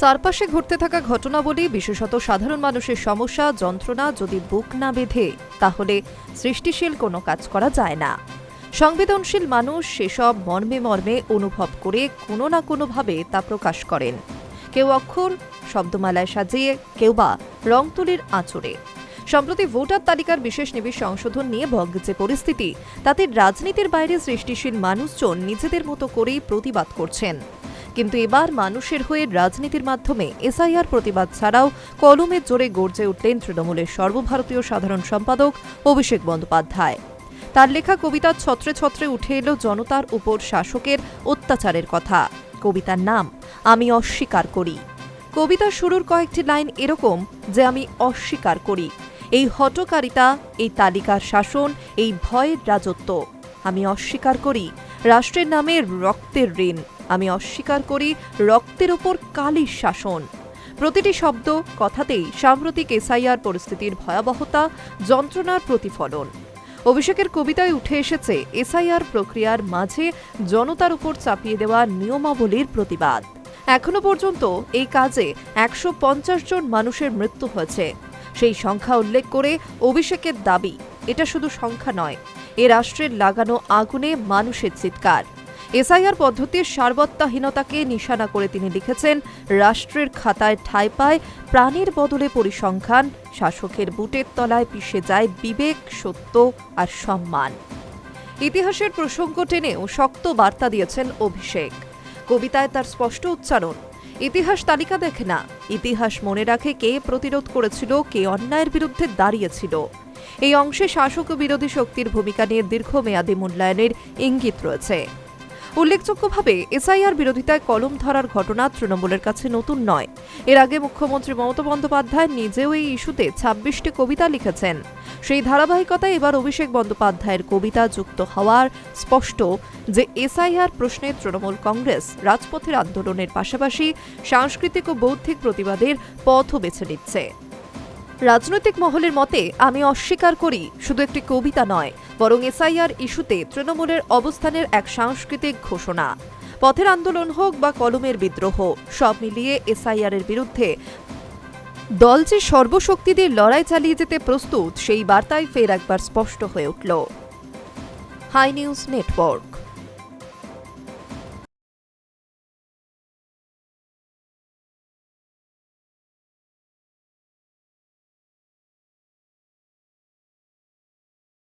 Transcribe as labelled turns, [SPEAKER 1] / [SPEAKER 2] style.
[SPEAKER 1] চারপাশে ঘটতে থাকা ঘটনাবলী, বিশেষত সাধারণ মানুষের সমস্যা, যন্ত্রণা যদি বুক না বেঁধে, তাহলে সৃষ্টিশীল কোনো কাজ করা যায় না। সংবেদনশীল মানুষ সেসব মর্মে মর্মে অনুভব করে কোনো না কোনোভাবে তা প্রকাশ করেন। কেউ অক্ষর, শব্দমালায় সাজিয়ে, কেউ বা রং তুলির আঁচড়ে। সম্প্রতি ভোটার তালিকার বিশেষ নিবিশ সংশোধন নিয়ে ভঙ্গ যে পরিস্থিতি, তাতে রাজনীতির বাইরে সৃষ্টিশীল মানুষজন নিজেদের মতো করেই প্রতিবাদ করছেন। কিন্তু এবার মানুষের হয়ে রাজনীতির মাধ্যমে এসআইআর প্রতিবাদ ছাড়াও কলমের জোরে গর্জে উঠলেন তৃণমূলের সর্বভারতীয় সাধারণ সম্পাদক অভিষেক বন্দ্যোপাধ্যায়। তার লেখা কবিতার ছত্রে ছত্রে উঠে এলো জনতার উপর শাসকের অত্যাচারের কথা। কবিতার নাম, আমি অস্বীকার করি। কবিতার শুরুর কয়েকটি লাইন এরকম, যে আমি অস্বীকার করি। এই হটকারিতা, এই তালিকার শাসন, এই ভয়ের রাজত্ব। আমি অস্বীকার করি। রাষ্ট্রের নামে রক্তের ঋণ। আমি অস্বীকার করি রক্তের ওপর কালির শাসন। প্রতিটি শব্দ কথাতেই সাম্প্রতিক এসআইআর পরিস্থিতির ভয়াবহতা, যন্ত্রণার প্রতিফলন। অভিষেকের কবিতায় উঠে এসেছে, এসআইআর প্রক্রিয়ার মাঝে জনতার উপর চাপিয়ে দেওয়া নিয়মাবলীর প্রতিবাদ। এখনও পর্যন্ত এই কাজে একশো পঞ্চাশ জন মানুষের মৃত্যু হয়েছে। সেই সংখ্যা উল্লেখ করে অভিষেকের দাবি, এটা শুধু সংখ্যা নয়, এ রাষ্ট্রের লাগানো আগুনে মানুষের চিৎকার। এসআইআর পদ্ধতির সার্বত্যাহীনতাকে নিশানা করে তিনি লিখেছেন, রাষ্ট্রের খাতায় ঠাঁই পায়, প্রাণীর বদলে পরিসংখ্যান, শাসকের বুটের তলায় পিষে যায় বিবেক, সত্য আর সম্মান। ইতিহাসের প্রসঙ্গ টেনেও শক্ত বার্তা দিয়েছেন অভিষেক। কবিতায় তার স্পষ্ট উচ্চারণ, ইতিহাস তালিকা দেখে না, ইতিহাস মনে রাখে কে প্রতিরোধ করেছিল, কে অন্যায়ের বিরুদ্ধে দাঁড়িয়েছিল। এই অংশে শাসক বিরোধী শক্তির ভূমিকা নিয়ে দীর্ঘমেয়াদী মূল্যায়নের ইঙ্গিত রয়েছে। উল্লেখযোগ্যভাবে এসআইআর বিরোধিতায় কলম ধরার ঘটনা তৃণমূলের কাছে নতুন নয়। এর আগে মুখ্যমন্ত্রী মমতা বন্দ্যোপাধ্যায় নিজেও এই ইস্যুতে ছাব্বিশটি কবিতা লিখেছেন। সেই ধারাবাহিকতায় এবার অভিষেক বন্দ্যোপাধ্যায়ের কবিতা যুক্ত হওয়ার স্পষ্ট যে এসআইআর প্রশ্নে তৃণমূল কংগ্রেস রাজপথের আন্দোলনের পাশাপাশি সাংস্কৃতিক ও বৌদ্ধিক প্রতিবাদের পথও বেছে নিচ্ছে। রাজনৈতিক মহলের মতে, আমি অস্বীকার করি, শুধু একটি কবিতা নয়, বরং এসআইআর ইস্যুতে তৃণমূলের অবস্থানের এক সাংস্কৃতিক ঘোষণা। পথের আন্দোলন হোক বা কলমের বিদ্রোহ, সব মিলিয়ে এসআইআর এর বিরুদ্ধে দল যে সর্বশক্তি দিয়ে লড়াই চালিয়ে যেতে প্রস্তুত, সেই বার্তায় ফের একবার স্পষ্ট হয়ে উঠল। Hi news network.